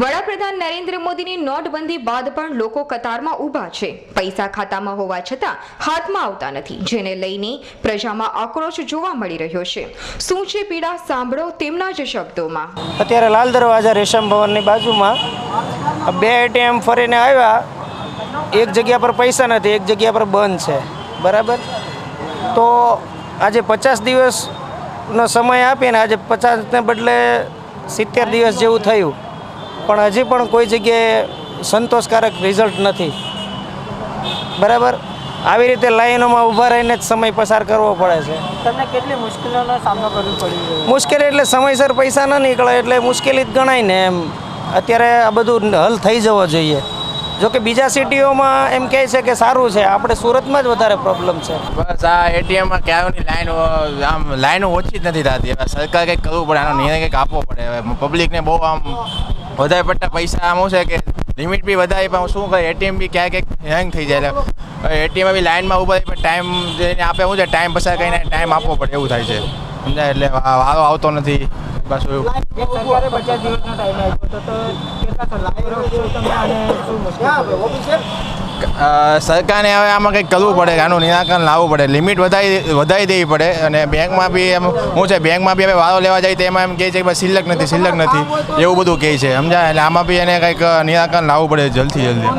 વડાપ્રધાન નરેન્દ્ર મોદીની નોટબંધી બાદ પણ લોકો કતારમાં ઊભા છે. પૈસા ખાતામાં હોવા છતાં હાથમાં આવતા નથી, જેને લઈને પ્રજામાં આક્રોશ જોવા મળી રહ્યો છે. શું છે પીડા? સાંભળો તેમના જ શબ્દોમાં. અત્યારે લાલ દરવાજા રેશમ ભવનની બાજુમાં બે એટીએમ ફરીને આવ્યા. એક જગ્યા પર પૈસા નથી, એક જગ્યા પર બંધ છે. બરાબર? તો આજે પચાસ દિવસનો સમય આપીને આજે પચાસને બદલે સિત્તેર દિવસ જેવું થયું. પણ હજી પણ કોઈ જગ્યાએ સંતોષકારક રિઝલ્ટ નથી. બરાબર? આવી રીતે લાઈનોમાં ઊભા રહીને જ સમય પસાર કરવો પડે છે. તમને કેટલી મુશ્કેલીઓનો સામનો કરવો પડ્યો મુશ્કેલી એટલે સમયસર પૈસા ન નીકળે એટલે મુશ્કેલી જ ગણાય ને એમ. અત્યારે આ બધું હલ થઈ જવો જોઈએ. જો કે બીજા સિટીઓમાં એમ કહે છે કે સારું છે આપણે સુરતમાં જ વધારે પ્રોબ્લેમ છે. બસ આ એટીએમમાં ક્યાંની લાઈન આમ લાઈનો ઓછી જ નથી થતી. હવે સરકાર કંઈક કરવું પડે આનો નિર્ણય કંઈક આપવો પડે. હવે પબ્લિકને બહુ આમ વધારે પડતા પૈસા આમ છે કે લિમિટ બી વધારે પણ શું કરે એટીએમ બી ક્યાંક ક્યાંક હેંગ થઈ જાય. એટલે એટીએમ બી લાઇનમાં ઊભા રહી પણ ટાઈમ જઈને આપે શું છે ટાઈમ પસાર કરીને ટાઈમ આપવો પડે એવું થાય છે. સમજાય? એટલે વારો આવતો નથી. બસ એવું. સરકારને હવે આમાં કંઈક કરવું પડે આનું નિરાકરણ લાવવું પડે. લિમિટ વધારી વધારી દેવી પડે અને બેંકમાં બી એમ શું છે બેંકમાં બી હવે વારો લેવા જાય તો એમાં એમ કહે છે કે સિલક નથી સિલક નથી એવું બધું કહે છે સમજાય? એટલે આમાં બી એને કંઈક નિરાકરણ લાવવું પડે જલ્દી જલ્દી.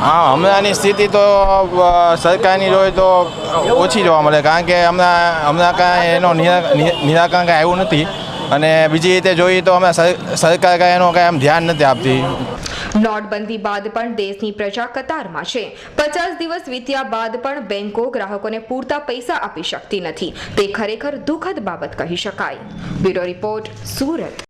હા હમણાંની સ્થિતિ તો સરકારની જોઈએ તો ઓછી જોવા મળે કારણ કે હમણાં હમણાં કાંઈ એનો નિરા- નિરાકરણ કાંઈ આવ્યું નથી. અને બીજી રીતે જોઈએ તો અમે સર- સરકાર કાંઈ એનો કાંઈ આમ ધ્યાન નથી આપતી. નોટબંધી બાદ પણ દેશની પ્રજા કતારમાં છે. પચાસ દિવસ વીત્યા બાદ પણ બેંકો ગ્રાહકોને પૂરતા પૈસા આપી શકતી નથી. તે ખરેખર દુઃખદ બાબત કહી શકાય. Bureau report, Surat.